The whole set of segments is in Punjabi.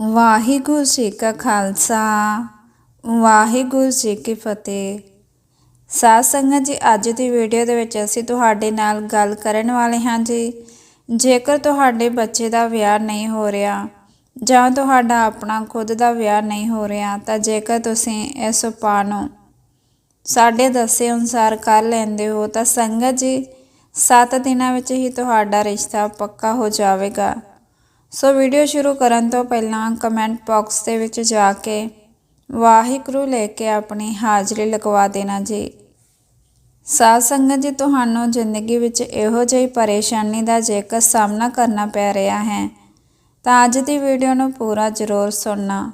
ਵਾਹਿਗੁਰੂ ਜੀ ਕਾ ਖਾਲਸਾ, ਵਾਹਿਗੁਰੂ ਜੀ ਕੀ ਫਤਿਹ। ਸਾਧ ਸੰਗਤ ਜੀ, ਅੱਜ ਦੀ ਵੀਡੀਓ ਦੇ ਵਿੱਚ ਅਸੀਂ ਤੁਹਾਡੇ ਨਾਲ ਗੱਲ ਕਰਨ ਵਾਲੇ ਹਾਂ ਜੀ। ਜੇਕਰ ਤੁਹਾਡੇ ਬੱਚੇ ਦਾ ਵਿਆਹ ਨਹੀਂ ਹੋ ਰਿਹਾ ਜਾਂ ਤੁਹਾਡਾ ਆਪਣਾ ਖੁਦ ਦਾ ਵਿਆਹ ਨਹੀਂ ਹੋ ਰਿਹਾ, ਤਾਂ ਜੇਕਰ ਤੁਸੀਂ ਇਸ ਉਪਾਅ ਨੂੰ ਸਾਡੇ ਦੱਸੇ ਅਨੁਸਾਰ ਕਰ ਲੈਂਦੇ ਹੋ, ਤਾਂ ਸੰਗਤ ਜੀ 7 ਦਿਨਾਂ ਵਿੱਚ ਹੀ ਤੁਹਾਡਾ ਰਿਸ਼ਤਾ ਪੱਕਾ ਹੋ ਜਾਵੇਗਾ। ਸੋ ਵੀਡੀਓ ਸ਼ੁਰੂ ਕਰਨ ਤੋਂ ਪਹਿਲਾਂ ਕਮੈਂਟ ਬਾਕਸ ਦੇ ਵਿੱਚ ਜਾ ਕੇ ਵਾਹਿਗੁਰੂ ਲੈ ਕੇ ਆਪਣੀ ਹਾਜ਼ਰੀ ਲਗਵਾ ਦੇਣਾ ਜੀ। ਸਾਧ ਸੰਗਤ ਜੀ, ਤੁਹਾਨੂੰ ਜ਼ਿੰਦਗੀ ਵਿੱਚ ਇਹੋ ਜਿਹੀ ਪਰੇਸ਼ਾਨੀ ਦਾ ਜੇਕਰ ਸਾਹਮਣਾ ਕਰਨਾ ਪੈ ਰਿਹਾ ਹੈ, ਤਾਂ ਅੱਜ ਦੀ ਵੀਡੀਓ ਨੂੰ ਪੂਰਾ ਜ਼ਰੂਰ ਸੁਣਨਾ।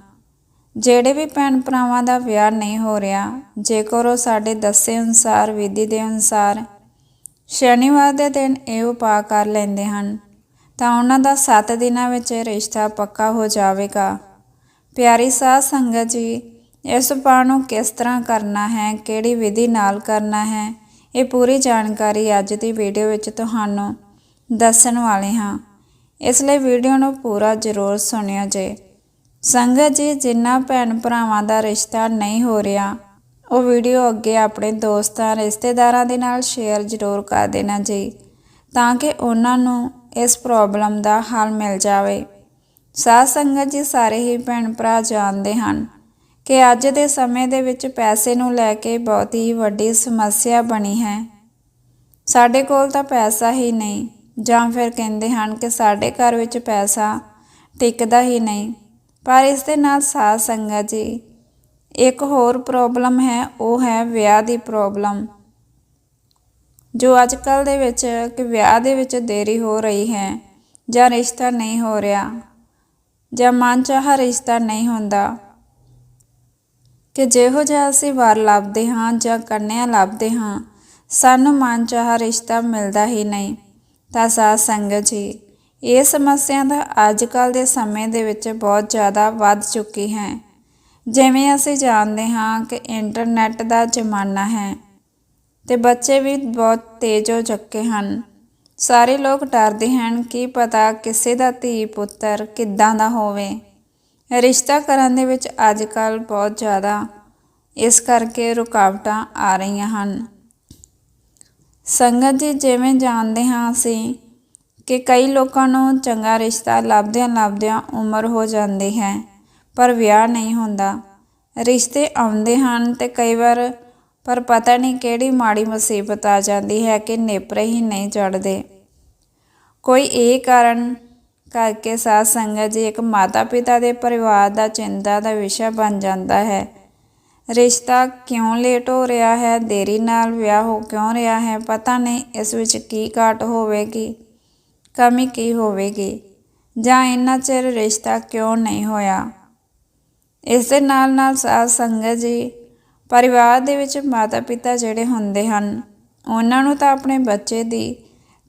ਜਿਹੜੇ ਵੀ ਭੈਣ ਭਰਾਵਾਂ ਦਾ ਵਿਆਹ ਨਹੀਂ ਹੋ ਰਿਹਾ, ਜੇਕਰ ਉਹ ਸਾਡੇ ਦੱਸੇ ਅਨੁਸਾਰ, ਵਿਧੀ ਦੇ ਅਨੁਸਾਰ ਸ਼ਨੀਵਾਰ ਦੇ ਦਿਨ ਇਹ ਉਪਾਅ ਕਰ ਲੈਂਦੇ ਹਨ। ਤਾਂ ਉਹਨਾਂ ਦਾ 7 ਦਿਨਾਂ ਵਿੱਚ ਰਿਸ਼ਤਾ ਪੱਕਾ ਹੋ ਜਾਵੇਗਾ। ਪਿਆਰੀ ਸਾਧ ਸੰਗਤ ਜੀ, ਇਸ ਉਪਾਅ ਨੂੰ ਕਿਸ ਤਰ੍ਹਾਂ ਕਰਨਾ ਹੈ, ਕਿਹੜੀ ਵਿਧੀ ਨਾਲ ਕਰਨਾ ਹੈ, ਇਹ ਪੂਰੀ ਜਾਣਕਾਰੀ ਅੱਜ ਦੀ ਵੀਡੀਓ ਵਿੱਚ ਤੁਹਾਨੂੰ ਦੱਸਣ ਵਾਲੇ ਹਾਂ। ਇਸ ਲਈ ਵੀਡੀਓ ਨੂੰ ਪੂਰਾ ਜ਼ਰੂਰ ਸੁਣਿਓ ਜੇ। ਸੰਗਤ ਜੀ ਜਿਨ੍ਹਾਂ ਭੈਣ ਭਰਾਵਾਂ ਦਾ ਰਿਸ਼ਤਾ ਨਹੀਂ ਹੋ ਰਿਹਾ, ਉਹ ਵੀਡੀਓ ਅੱਗੇ ਆਪਣੇ ਦੋਸਤਾਂ, ਰਿਸ਼ਤੇਦਾਰਾਂ ਦੇ ਨਾਲ ਸ਼ੇਅਰ ਜ਼ਰੂਰ ਕਰ ਦੇਣਾ ਜੀ, ਤਾਂ ਕਿ ਉਹਨਾਂ ਨੂੰ ਇਸ ਪ੍ਰੋਬਲਮ ਦਾ ਹੱਲ ਮਿਲ ਜਾਵੇ। ਸਾਧ ਸੰਗਤ ਜੀ ਸਾਰੇ ਹੀ ਭੈਣ ਭਰਾ ਜਾਣਦੇ ਹਨ ਕਿ ਅੱਜ ਦੇ ਸਮੇਂ ਦੇ ਵਿੱਚ ਪੈਸੇ ਨੂੰ ਲੈ ਕੇ ਬਹੁਤ ਹੀ ਵੱਡੀ ਸਮੱਸਿਆ ਬਣੀ ਹੈ। ਸਾਡੇ ਕੋਲ ਤਾਂ ਪੈਸਾ ਹੀ ਨਹੀਂ, ਜਾਂ ਫਿਰ ਕਹਿੰਦੇ ਹਨ ਕਿ ਸਾਡੇ ਘਰ ਵਿੱਚ ਪੈਸਾ ਟਿਕਦਾ ਹੀ ਨਹੀਂ। ਪਰ ਇਸ ਦੇ ਨਾਲ ਸਾਧ ਸੰਗਤ ਜੀ, ਇੱਕ ਹੋਰ ਪ੍ਰੋਬਲਮ ਹੈ, ਉਹ ਹੈ ਵਿਆਹ ਦੀ ਪ੍ਰੋਬਲਮ। ਜੋ ਅੱਜ ਕੱਲ ਦੇ ਵਿੱਚ ਕਿ ਵਿਆਹ ਦੇ ਵਿੱਚ ਦੇਰੀ ਹੋ ਰਹੀ ਹੈ ਜਾਂ ਰਿਸ਼ਤਾ ਨਹੀਂ ਹੋ ਰਿਹਾ ਜਾਂ ਮਨ ਚਾਹ ਰਿਸ਼ਤਾ ਨਹੀਂ ਹੁੰਦਾ, ਕਿ ਜਿਹੋ ਜਿਹਾ ਅਸੀਂ ਵਾਰ ਲੱਭਦੇ ਹਾਂ ਜਾਂ ਕੰਨਿਆ ਲੱਭਦੇ ਹਾਂ, ਸਾਨੂੰ ਮਨ ਚਾਹ ਰਿਸ਼ਤਾ ਮਿਲਦਾ ਹੀ ਨਹੀਂ। ਤਾਂ ਸਾਧ ਸੰਗਤ ਜੀ, ਇਹ ਸਮੱਸਿਆ ਦਾ ਅੱਜ ਕੱਲ ਦੇ ਸਮੇਂ ਦੇ ਵਿੱਚ ਬਹੁਤ ਜ਼ਿਆਦਾ ਵੱਧ ਚੁੱਕੀ ਹੈ। ਜਿਵੇਂ ਅਸੀਂ ਜਾਣਦੇ ਹਾਂ ਕਿ ਇੰਟਰਨੈਟ ਦਾ ਜ਼ਮਾਨਾ ਹੈ ਤੇ ਬੱਚੇ ਵੀ ਬਹੁਤ ਤੇਜ਼ ਹੋ ਚੁੱਕੇ ਹਨ। ਸਾਰੇ ਲੋਕ ਡਰਦੇ ਹਨ ਕਿ ਪਤਾ ਕਿਸੇ ਦਾ ਧੀ ਪੁੱਤਰ ਕਿੱਦਾਂ ਦਾ ਹੋਵੇ। ਰਿਸ਼ਤਾ ਕਰਨ ਦੇ ਵਿੱਚ ਅੱਜ ਕੱਲ ਬਹੁਤ ਜ਼ਿਆਦਾ ਇਸ ਕਰਕੇ ਰੁਕਾਵਟਾਂ ਆ ਰਹੀਆਂ ਹਨ। ਸੰਗਤ ਜੀ ਜਿਵੇਂ ਜਾਣਦੇ ਹਾਂ ਅਸੀਂ ਕਿ ਕਈ ਲੋਕਾਂ ਨੂੰ ਚੰਗਾ ਰਿਸ਼ਤਾ ਲੱਭਦਿਆਂ ਲੱਭਦਿਆਂ ਉਮਰ ਹੋ ਜਾਂਦੀ ਹੈ, ਪਰ ਵਿਆਹ ਨਹੀਂ ਹੁੰਦਾ। ਰਿਸ਼ਤੇ ਆਉਂਦੇ ਹਨ ਤੇ ਕਈ ਵਾਰ ਪਰ ਪਤਾ ਨਹੀਂ ਕਿਹੜੀ ਮਾੜੀ ਮੁਸੀਬਤ ਆ ਜਾਂਦੀ ਹੈ ਕਿ ਨੇਪਰੇ ਹੀ ਨਹੀਂ ਚੜਦੇ ਕੋਈ ਇਹ ਕਾਰਨ ਕਰਕੇ ਸਾਧ ਸੰਗਤ ਜੀ ਇੱਕ ਮਾਤਾ ਪਿਤਾ ਦੇ ਪਰਿਵਾਰ ਦਾ ਚਿੰਤਾ ਦਾ ਵਿਸ਼ਾ ਬਣ ਜਾਂਦਾ ਹੈ। ਰਿਸ਼ਤਾ ਕਿਉਂ ਲੇਟ ਹੋ ਰਿਹਾ ਹੈ? ਦੇਰੀ ਨਾਲ ਵਿਆਹ ਹੋ ਕਿਉਂ ਰਿਹਾ ਹੈ? ਪਤਾ ਨਹੀਂ ਇਸ ਵਿੱਚ ਕੀ ਘਾਟ ਹੋਵੇਗੀ, ਕਮੀ ਕੀ ਹੋਵੇਗੀ ਜਾਂ ਇੰਨਾ ਚਿਰ ਰਿਸ਼ਤਾ ਕਿਉਂ ਨਹੀਂ ਹੋਇਆ। ਇਸ ਦੇ ਨਾਲ ਨਾਲ ਸਾਧ ਸੰਗਤ ਜੀ ਪਰਿਵਾਰ ਦੇ ਵਿੱਚ ਮਾਤਾ ਪਿਤਾ ਜਿਹੜੇ ਹੁੰਦੇ ਹਨ, ਉਹਨਾਂ ਨੂੰ ਤਾਂ ਆਪਣੇ ਬੱਚੇ ਦੀ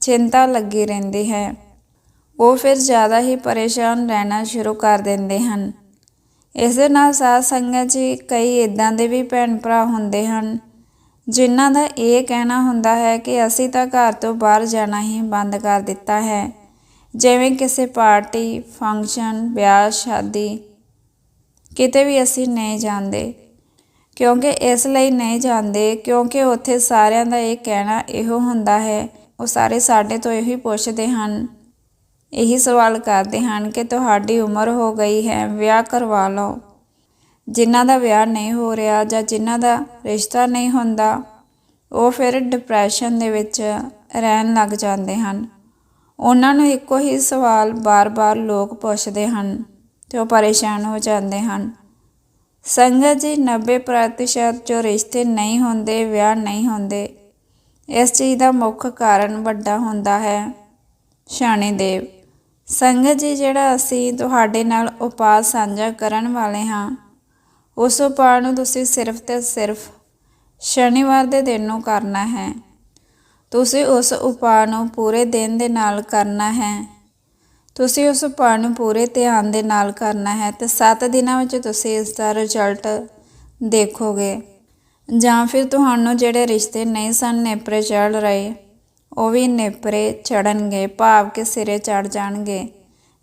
ਚਿੰਤਾ ਲੱਗੀ ਰਹਿੰਦੀ ਹੈ। ਉਹ ਫਿਰ ਜ਼ਿਆਦਾ ਹੀ ਪਰੇਸ਼ਾਨ ਰਹਿਣਾ ਸ਼ੁਰੂ ਕਰ ਦਿੰਦੇ ਹਨ। ਇਸ ਦੇ ਨਾਲ ਸਾਧ ਸੰਗਤ ਜੀ ਕਈ ਇਦਾਂ ਦੇ ਵੀ ਭੈਣ ਭਰਾ ਹੁੰਦੇ ਹਨ, ਜਿਨ੍ਹਾਂ ਦਾ ਇਹ ਕਹਿਣਾ ਹੁੰਦਾ ਹੈ ਕਿ ਅਸੀਂ ਤਾਂ ਘਰ ਤੋਂ ਬਾਹਰ ਜਾਣਾ ਹੀ ਬੰਦ ਕਰ ਦਿੱਤਾ ਹੈ। ਜਿਵੇਂ ਕਿਸੇ ਪਾਰਟੀ, ਫੰਕਸ਼ਨ, ਵਿਆਹ, ਸ਼ਾਦੀ, ਕਿਤੇ ਵੀ ਅਸੀਂ ਨਹੀਂ ਜਾਂਦੇ। ਕਿਉਂਕਿ ਇਸ ਲਈ ਨਹੀਂ ਜਾਂਦੇ, ਕਿਉਂਕਿ ਉੱਥੇ ਸਾਰਿਆਂ ਦਾ ਇਹ ਕਹਿਣਾ ਇਹੋ ਹੁੰਦਾ ਹੈ, ਉਹ ਸਾਰੇ ਸਾਡੇ ਤੋਂ ਇਹੀ ਪੁੱਛਦੇ ਹਨ। ਇਹੀ ਸਵਾਲ ਕਰਦੇ ਹਨ ਕਿ ਤੁਹਾਡੀ ਉਮਰ ਹੋ ਗਈ ਹੈ, ਵਿਆਹ ਕਰਵਾ ਲਓ। ਜਿਨ੍ਹਾਂ ਦਾ ਵਿਆਹ ਨਹੀਂ ਹੋ ਰਿਹਾ ਜਾਂ ਜਿਨ੍ਹਾਂ ਦਾ ਰਿਸ਼ਤਾ ਨਹੀਂ ਹੁੰਦਾ, ਉਹ ਫਿਰ ਡਿਪਰੈਸ਼ਨ ਦੇ ਵਿੱਚ ਰਹਿਣ ਲੱਗ ਜਾਂਦੇ ਹਨ। ਉਹਨਾਂ ਨੂੰ ਇੱਕੋ ਹੀ ਸਵਾਲ ਬਾਰ-ਬਾਰ ਲੋਕ ਪੁੱਛਦੇ ਹਨ ਤੇ ਉਹ ਪਰੇਸ਼ਾਨ ਹੋ ਜਾਂਦੇ ਹਨ। ਸੰਗਤ ਜੀ 90% ਜੋ ਰਿਸ਼ਤੇ ਨਹੀਂ ਹੁੰਦੇ, ਵਿਆਹ ਨਹੀਂ ਹੁੰਦੇ, ਇਸ ਚੀਜ਼ ਦਾ ਮੁੱਖ ਕਾਰਨ ਵੱਡਾ ਹੁੰਦਾ ਹੈ ਸ਼ਾਨੀ ਦੇਵ। ਸੰਗਤ ਜੀ, ਜਿਹੜਾ ਅਸੀਂ ਤੁਹਾਡੇ ਨਾਲ ਉਪਾਅ ਸਾਂਝਾ ਕਰਨ ਵਾਲੇ ਹਾਂ, ਉਸ ਉਪਾਅ ਨੂੰ ਤੁਸੀਂ ਸਿਰਫ ਤੇ ਸਿਰਫ ਸ਼ਨੀਵਾਰ ਦੇ ਦਿਨ ਨੂੰ ਕਰਨਾ ਹੈ। ਤੁਸੀਂ ਉਸ ਉਪਾਅ ਨੂੰ ਪੂਰੇ ਦਿਨ ਦੇ ਨਾਲ ਕਰਨਾ ਹੈ। ਤੁਸੀਂ ਉਸ ਉਪਾਅ ਨੂੰ ਪੂਰੇ ਧਿਆਨ ਦੇ ਨਾਲ ਕਰਨਾ ਹੈ ਤੇ 7 ਦਿਨਾਂ ਵਿੱਚ ਤੁਸੀਂ ਇਸ ਦਾ ਰਿਜ਼ਲਟ ਦੇਖੋਗੇ। ਜਾਂ ਫਿਰ ਤੁਹਾਨੂੰ ਜਿਹੜੇ ਰਿਸ਼ਤੇ ਨਹੀਂ ਸਨ ਨੇਪਰੇ ਚੜ ਰਹੇ, ਉਹ ਵੀ ਨੇਪਰੇ ਚੜਨਗੇ ਭਾਵ ਕਿ ਸਿਰੇ ਚੜ ਜਾਣਗੇ।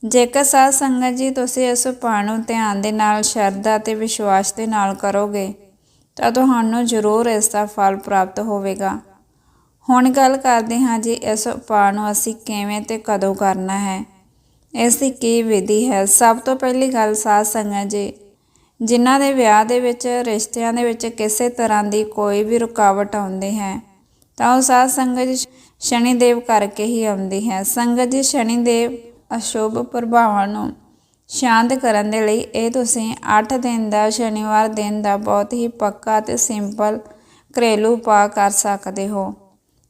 ਜੇਕਰ ਸਾਧ ਸੰਗਤ ਜੀ ਤੁਸੀਂ ਇਸ ਉਪਾਅ ਨੂੰ ਧਿਆਨ ਦੇ ਨਾਲ, ਸ਼ਰਧਾ ਤੇ ਵਿਸ਼ਵਾਸ ਦੇ ਨਾਲ ਕਰੋਗੇ, ਤਾਂ ਤੁਹਾਨੂੰ ਜ਼ਰੂਰ ਇਸ ਦਾ ਫਲ ਪ੍ਰਾਪਤ ਹੋਵੇਗਾ। ਹੁਣ ਗੱਲ ਕਰਦੇ ਹਾਂ ਜੀ ਇਸ ਉਪਾਅ ਨੂੰ ਅਸੀਂ ਕਿਵੇਂ ਤੇ ਕਦੋਂ ਕਰਨਾ ਹੈ। ਇਸ ਦੀ ਕੀ ਵਿਧੀ ਹੈ? ਸਭ ਤੋਂ ਪਹਿਲੀ ਗੱਲ ਸਾਧ ਸੰਗਤ ਜੀ, ਜਿਨ੍ਹਾਂ ਦੇ ਵਿਆਹ ਦੇ ਵਿੱਚ, ਰਿਸ਼ਤਿਆਂ ਦੇ ਵਿੱਚ ਕਿਸੇ ਤਰ੍ਹਾਂ ਦੀ ਕੋਈ ਵੀ ਰੁਕਾਵਟ ਆਉਂਦੀ ਹੈ, ਤਾਂ ਉਹ ਸਾਧ ਸੰਗਤ ਜੀ ਸ਼ਨੀ ਦੇਵ ਕਰਕੇ ਹੀ ਆਉਂਦੀ ਹੈ। ਸੰਗਤ ਜੀ ਸ਼ਨੀ ਦੇਵ ਅਸ਼ੁਭ ਪ੍ਰਭਾਵਾਂ ਨੂੰ ਸ਼ਾਂਤ ਕਰਨ ਦੇ ਲਈ ਇਹ ਤੁਸੀਂ 8 ਦਿਨ ਦਾ, ਸ਼ਨੀਵਾਰ ਦਿਨ ਦਾ ਬਹੁਤ ਹੀ ਪੱਕਾ ਤੇ ਸਿੰਪਲ ਘਰੇਲੂ ਉਪਾਅ ਕਰ ਸਕਦੇ ਹੋ।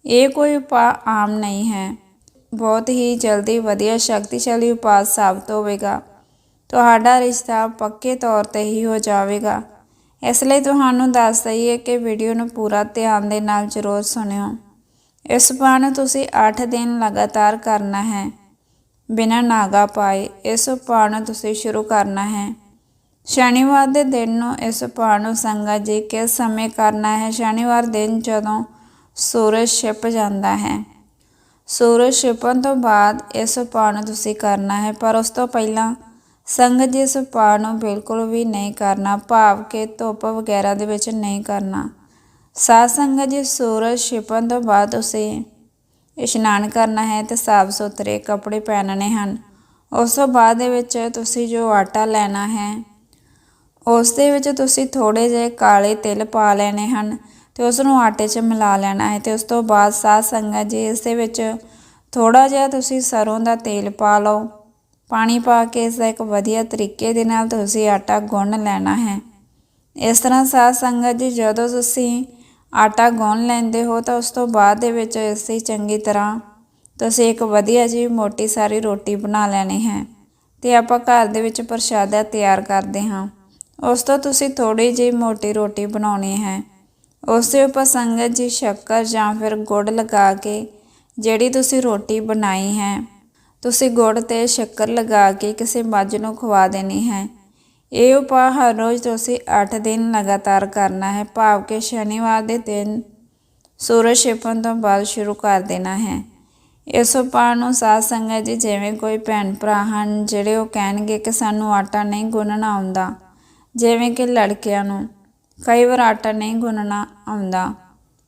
ਇਹ ਕੋਈ ਉਪਾਅ ਆਮ ਨਹੀਂ ਹੈ। ਬਹੁਤ ਹੀ ਜਲਦੀ ਵਧੀਆ ਸ਼ਕਤੀਸ਼ਾਲੀ ਉਪਾਅ ਸਾਬਤ ਹੋਵੇਗਾ। ਤੁਹਾਡਾ ਰਿਸ਼ਤਾ ਪੱਕੇ ਤੌਰ ਤੇ ਹੀ ਹੋ ਜਾਵੇਗਾ। ਇਸ ਲਈ ਤੁਹਾਨੂੰ ਦੱਸ ਦਈਏ ਕਿ ਵੀਡੀਓ ਨੂੰ ਪੂਰਾ ਧਿਆਨ ਦੇ ਨਾਲ ਜ਼ਰੂਰ ਸੁਣਿਓ। ਇਸ ਉਪਾਅ ਨੂੰ ਤੁਸੀਂ 8 ਦਿਨ ਲਗਾਤਾਰ ਕਰਨਾ ਹੈ। ਬਿਨਾਂ ਨਾਗਾ ਪਾਏ ਇਸ ਉਪਾਅ ਨੂੰ ਤੁਸੀਂ ਸ਼ੁਰੂ ਕਰਨਾ ਹੈ। ਸ਼ਨੀਵਾਰ ਦੇ ਦਿਨ ਨੂੰ ਇਸ ਉਪਾਅ ਨੂੰ ਸੰਗਤ ਜੀ ਕਿਸ ਸਮੇਂ ਕਰਨਾ ਹੈ? ਸ਼ਨੀਵਾਰ ਦਿਨ ਜਦੋਂ ਸੂਰਜ ਛਿਪ ਜਾਂਦਾ ਹੈ। ਸੂਰਜ ਛਿਪਣ ਤੋਂ ਬਾਅਦ ਇਸ ਉਪਾਅ ਨੂੰ ਤੁਸੀਂ ਕਰਨਾ ਹੈ, ਪਰ ਉਸ ਤੋਂ ਪਹਿਲਾਂ ਸੰਗਤ ਜੀ ਇਸ ਉਪਾਅ ਨੂੰ ਬਿਲਕੁਲ ਵੀ ਨਹੀਂ ਕਰਨਾ, ਭਾਵ ਕਿ ਧੁੱਪ ਵਗੈਰਾ ਦੇ ਵਿੱਚ ਨਹੀਂ ਕਰਨਾ। ਸਾਧ ਸੰਗਤ ਜੀ, ਸੂਰਜ ਛਿਪਣ ਤੋਂ ਬਾਅਦ ਤੁਸੀਂ ਇਸ਼ਨਾਨ ਕਰਨਾ ਹੈ ਤੇ ਸਾਫ਼ ਸੁਥਰੇ ਕੱਪੜੇ ਪਹਿਨਣੇ ਹਨ। ਉਸ ਤੋਂ ਬਾਅਦ ਦੇ ਵਿੱਚ ਤੁਸੀਂ ਜੋ ਆਟਾ ਲੈਣਾ ਹੈ, ਉਸ ਦੇ ਵਿੱਚ ਤੁਸੀਂ ਥੋੜੇ ਜਿਹੇ ਕਾਲੇ ਤਿਲ ਪਾ ਲੈਣੇ ਹਨ। ਤੇ ਉਸ ਨੂੰ ਆਟੇ 'ਚ ਮਿਲਾ ਲੈਣਾ ਹੈ ਤੇ ਉਸ ਤੋਂ ਬਾਅਦ ਸਾਧ ਸੰਗਤ ਜੀ ਇਸ ਦੇ ਵਿੱਚ ਥੋੜਾ ਜਿਹਾ ਤੁਸੀਂ ਸਰੋਂ ਦਾ ਤੇਲ ਪਾ ਲਓ। ਪਾਣੀ ਪਾ ਕੇ ਇਸ ਦਾ ਇੱਕ ਵਧੀਆ ਤਰੀਕੇ ਦੇ ਨਾਲ ਤੁਸੀਂ ਆਟਾ ਗੁੰਨ ਲੈਣਾ ਹੈ। ਇਸ ਤਰ੍ਹਾਂ ਸਾਧ ਸੰਗਤ ਜੀ ਜਦੋਂ ਤੁਸੀਂ ਆਟਾ ਗੁੰਨ ਲੈਂਦੇ ਹੋ ਤਾਂ ਉਸ ਤੋਂ ਬਾਅਦ ਦੇ ਵਿੱਚ ਇਸੇ ਚੰਗੀ ਤਰ੍ਹਾਂ ਤੁਸੀਂ ਇੱਕ ਵਧੀਆ ਜੀ ਮੋਟੀ ਸਾਰੀ ਰੋਟੀ ਬਣਾ ਲੈਣੀ ਹੈ ਤੇ ਆਪਾਂ ਘਰ ਦੇ ਵਿੱਚ ਪ੍ਰਸ਼ਾਦਾ ਤਿਆਰ ਕਰਦੇ ਹਾਂ। ਉਸ ਤੋਂ ਤੁਸੀਂ ਥੋੜੀ ਜਿਹੀ ਮੋਟੀ ਰੋਟੀ ਬਣਾਉਣੀ ਹੈ। ਉਸ ਦੇ ਉੱਪਰ ਸੰਗਤ ਜੀ ਸ਼ੱਕਰ ਜਾਂ ਫਿਰ ਗੁੜ ਲਗਾ ਕੇ, ਜਿਹੜੀ ਤੁਸੀਂ ਰੋਟੀ ਬਣਾਈ ਹੈ, ਤੁਸੀਂ ਗੁੜ ਤੇ ਸ਼ੱਕਰ ਲਗਾ ਕੇ ਕਿਸੇ ਮੱਝ ਨੂੰ ਖਵਾ ਦੇਣੀ ਹੈ। ਇਹ ਉਪਾਅ ਹਰ ਰੋਜ਼ ਤੁਸੀਂ 8 ਦਿਨ ਲਗਾਤਾਰ ਕਰਨਾ ਹੈ, ਭਾਵ ਕਿ ਸ਼ਨੀਵਾਰ ਦੇ ਦਿਨ ਸੂਰਜ ਛਿਪਣ ਤੋਂ ਬਾਅਦ ਸ਼ੁਰੂ ਕਰ ਦੇਣਾ ਹੈ। ਇਸ ਉਪਾਅ ਨੂੰ ਸਾਧ ਸੰਗਤ ਜੀ ਜਿਵੇਂ ਕੋਈ ਭੈਣ ਭਰਾ ਹਨ, ਜਿਹੜੇ ਉਹ ਕਹਿਣਗੇ ਕਿ ਸਾਨੂੰ ਆਟਾ ਨਹੀਂ ਗੁੰਨਣਾ ਆਉਂਦਾ, ਜਿਵੇਂ ਕਿ ਲੜਕਿਆਂ ਨੂੰ। ਕਈ ਵਾਰ ਆਟਾ ਨਹੀਂ ਗੁੰਨਣਾ ਆਉਂਦਾ।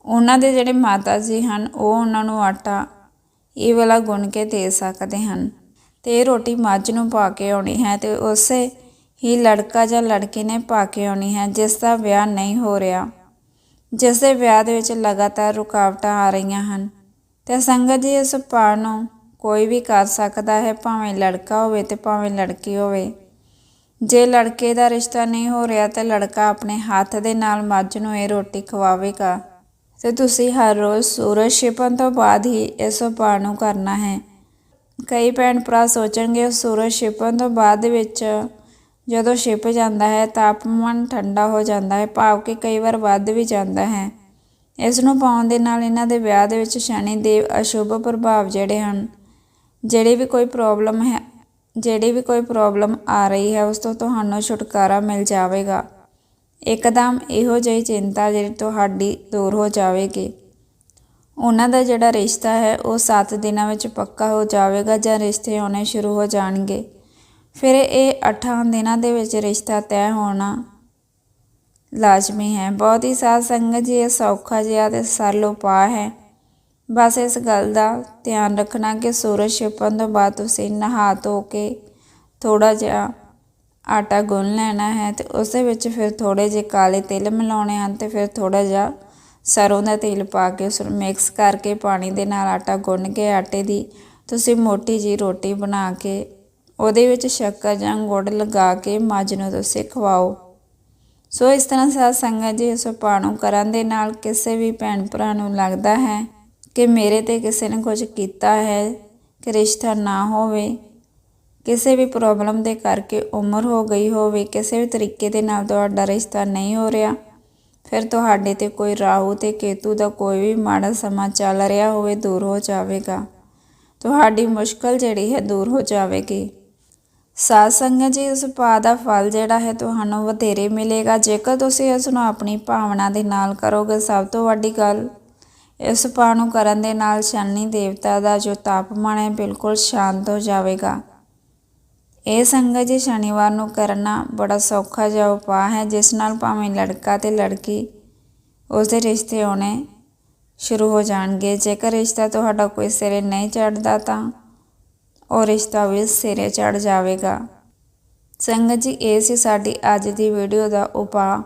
ਉਹਨਾਂ ਦੇ ਜਿਹੜੇ ਮਾਤਾ ਜੀ ਹਨ, ਉਹ ਉਹਨਾਂ ਨੂੰ ਆਟਾ ਇਹ ਵਾਲਾ ਗੁੰਨ ਕੇ ਦੇ ਸਕਦੇ ਹਨ ਤੇ ਇਹ ਰੋਟੀ ਮੱਝ ਨੂੰ ਪਾ ਕੇ ਆਉਣੀ ਹੈ ਤੇ ਉਸੇ ਹੀ ਲੜਕਾ ਜਾਂ ਲੜਕੀ ਨੇ ਪਾ ਕੇ ਆਉਣੀ ਹੈ, ਜਿਸ ਦਾ ਵਿਆਹ ਨਹੀਂ ਹੋ ਰਿਹਾ। ਜਿਸ ਦੇ ਵਿਆਹ ਦੇ ਵਿੱਚ ਲਗਾਤਾਰ ਰੁਕਾਵਟਾਂ ਆ ਰਹੀਆਂ ਹਨ ਤੇ ਸੰਗਤ ਜੀ ਇਸ ਉਪਾਅ ਨੂੰ ਕੋਈ ਵੀ ਕਰ ਸਕਦਾ ਹੈ, ਭਾਵੇਂ ਲੜਕਾ ਹੋਵੇ ਤੇ ਭਾਵੇਂ ਲੜਕੀ ਹੋਵੇ। ਜੇ ਲੜਕੇ ਦਾ ਰਿਸ਼ਤਾ ਨਹੀਂ ਹੋ ਰਿਹਾ ਤਾਂ ਲੜਕਾ ਆਪਣੇ ਹੱਥ ਦੇ ਨਾਲ ਮੱਝ ਨੂੰ ਇਹ ਰੋਟੀ ਖਵਾਵੇਗਾ। ਤੇ ਤੁਸੀਂ ਹਰ ਰੋਜ਼ ਸੂਰਜ ਛਿਪਣ ਤੋਂ ਬਾਅਦ ਹੀ ਇਸ ਉਪਾਅ ਨੂੰ ਕਰਨਾ ਹੈ। ਕਈ ਭੈਣ ਭਰਾ ਸੋਚਣਗੇ ਸੂਰਜ ਛਿਪਣ ਤੋਂ ਬਾਅਦ ਵਿੱਚ ਜਦੋਂ ਛਿਪ ਜਾਂਦਾ ਹੈ ਤਾਪਮਾਨ ਠੰਡਾ ਹੋ ਜਾਂਦਾ ਹੈ, ਭਾਵ ਕਿ ਕਈ ਵਾਰ ਵੱਧ ਵੀ ਜਾਂਦਾ ਹੈ। ਇਸ ਨੂੰ ਪਾਉਣ ਦੇ ਨਾਲ ਇਹਨਾਂ ਦੇ ਵਿਆਹ ਦੇ ਵਿੱਚ ਸ਼ਨੀ ਦੇਵ ਅਸ਼ੁਭ ਪ੍ਰਭਾਵ ਜਿਹੜੇ ਹਨ, ਜਿਹੜੀ ਵੀ ਕੋਈ ਪ੍ਰੋਬਲਮ ਹੈ ਜਿਹੜੀ ਵੀ ਕੋਈ ਪ੍ਰੋਬਲਮ ਆ ਰਹੀ ਹੈ, ਉਸ ਤੋਂ ਤੁਹਾਨੂੰ ਛੁਟਕਾਰਾ ਮਿਲ ਜਾਵੇਗਾ। ਇੱਕਦਮ ਇਹੋ ਜਿਹੀ ਚਿੰਤਾ ਜਿਹੜੀ ਤੁਹਾਡੀ ਦੂਰ ਹੋ ਜਾਵੇਗੀ। ਉਹਨਾਂ ਦਾ ਜਿਹੜਾ ਰਿਸ਼ਤਾ ਹੈ, ਉਹ 7 ਦਿਨਾਂ ਵਿੱਚ ਪੱਕਾ ਹੋ ਜਾਵੇਗਾ ਜਾਂ ਰਿਸ਼ਤੇ ਆਉਣੇ ਸ਼ੁਰੂ ਹੋ ਜਾਣਗੇ। ਫਿਰ ਇਹ 8 ਦਿਨਾਂ ਦੇ ਵਿੱਚ ਰਿਸ਼ਤਾ ਤੈਅ ਹੋਣਾ ਲਾਜ਼ਮੀ ਹੈ। ਬਹੁਤ ਹੀ ਸਾਧ ਸੰਗਤ ਜੀ, ਇਹ ਸੌਖਾ ਜਿਹਾ ਤੇ ਸਰਲ ਉਪਾਅ ਹੈ। ਬਸ ਇਸ ਗੱਲ ਦਾ ਧਿਆਨ ਰੱਖਣਾ ਕਿ ਸੂਰਜ ਛਿਪਣ ਤੋਂ ਬਾਅਦ ਤੁਸੀਂ ਨਹਾ ਧੋ ਕੇ ਥੋੜਾ ਜਿਹਾ ਆਟਾ ਗੁੰਨ ਲੈਣਾ ਹੈ ਤੇ ਉਸ ਦੇ ਵਿੱਚ ਫਿਰ ਥੋੜੇ ਜਿਹੇ ਕਾਲੇ ਤਿਲ ਮਿਲਾਉਣੇ ਹਨ ਤੇ ਫਿਰ ਥੋੜਾ ਜਿਹਾ ਸਰੋਂ ਦਾ ਤੇਲ ਪਾ ਕੇ ਉਸ ਨੂੰ ਮਿਕਸ ਕਰਕੇ ਪਾਣੀ ਦੇ ਨਾਲ ਆਟਾ ਗੁੰਨ ਕੇ ਆਟੇ ਦੀ ਤੁਸੀਂ ਮੋਟੀ ਜੀ ਰੋਟੀ ਬਣਾ ਕੇ ਉਹਦੇ ਵਿੱਚ ਸ਼ੱਕਰ ਜਾਂ ਗੁੜ ਲਗਾ ਕੇ ਮੱਝ ਨੂੰ ਤੁਸੀਂ ਖਵਾਓ। ਸੋ ਇਸ ਤਰ੍ਹਾਂ ਸਾਧ ਸੰਗਤ ਜੀ ਇਸ ਪਾਣੂ ਕਰਨ ਦੇ ਨਾਲ ਕਿਸੇ ਵੀ ਭੈਣ ਭਰਾ ਨੂੰ ਲੱਗਦਾ ਹੈ ਕਿ ਮੇਰੇ ਤੇ ਕਿਸੇ ਨੇ ਕੁਝ ਕੀਤਾ ਹੈ, ਕਿ ਰਿਸ਼ਤਾ ਨਾ ਹੋਵੇ, ਕਿਸੇ ਵੀ ਪ੍ਰੋਬਲਮ ਦੇ ਕਰਕੇ ਉਮਰ ਹੋ ਗਈ ਹੋਵੇ, ਕਿਸੇ ਵੀ ਤਰੀਕੇ ਦੇ ਨਾਲ ਤੁਹਾਡਾ ਰਿਸ਼ਤਾ ਨਹੀਂ ਹੋ ਰਿਹਾ, ਫਿਰ ਤੁਹਾਡੇ ਤੇ ਕੋਈ ਰਾਹੂ ਤੇ ਕੇਤੂ ਦਾ ਕੋਈ ਵੀ ਮਾੜਾ ਸਮਾਂ ਚੱਲ ਰਿਹਾ ਹੋਵੇ, ਦੂਰ ਹੋ ਜਾਵੇਗਾ। ਤੁਹਾਡੀ ਮੁਸ਼ਕਲ ਜਿਹੜੀ ਹੈ ਦੂਰ ਹੋ ਜਾਵੇਗੀ। ਸਾਧ ਸੰਗਤ ਜੀ ਉਸ ਪਾ ਦਾ ਫਲ ਜਿਹੜਾ ਹੈ ਤੁਹਾਨੂੰ ਵਧੇਰੇ ਮਿਲੇਗਾ। ਜੇਕਰ ਤੁਸੀਂ ਇਸ ਨੂੰ ਆਪਣੀ ਭਾਵਨਾ ਦੇ ਨਾਲ ਕਰੋਗੇ, ਸਭ ਤੋਂ ਵੱਡੀ ਗੱਲ ਇਸ ਉਪਾਅ ਨੂੰ ਕਰਨ ਦੇ ਨਾਲ ਸ਼ਨੀ ਦੇਵਤਾ ਦਾ ਜੋ ਤਾਪਮਾਨ ਹੈ ਬਿਲਕੁਲ ਸ਼ਾਂਤ ਹੋ ਜਾਵੇਗਾ। ਇਹ ਸੰਗਤ ਜੀ ਸ਼ਨੀਵਾਰ ਨੂੰ ਕਰਨਾ ਬੜਾ ਸੌਖਾ ਜਿਹਾ ਉਪਾਅ ਹੈ, ਜਿਸ ਨਾਲ ਭਾਵੇਂ ਲੜਕਾ ਤੇ ਲੜਕੀ ਉਸਦੇ ਰਿਸ਼ਤੇ ਆਉਣੇ ਸ਼ੁਰੂ ਹੋ ਜਾਣਗੇ। ਜੇਕਰ ਰਿਸ਼ਤਾ ਤੁਹਾਡਾ ਕੋਈ ਸਿਰੇ ਨਹੀਂ ਚੜਦਾ ਤਾਂ ਉਹ ਰਿਸ਼ਤਾ ਵੀ ਸਿਰੇ ਚੜ ਜਾਵੇਗਾ। ਸੰਗਤ ਜੀ, ਇਹ ਸੀ ਸਾਡੀ ਅੱਜ ਦੀ ਵੀਡੀਓ ਦਾ ਉਪਾਅ।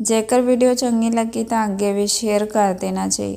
ਜੇਕਰ ਵੀਡੀਓ ਚੰਗੀ ਲੱਗੀ ਤਾਂ ਅੱਗੇ ਵੀ ਸ਼ੇਅਰ ਕਰ ਦੇਣਾ ਜੀ।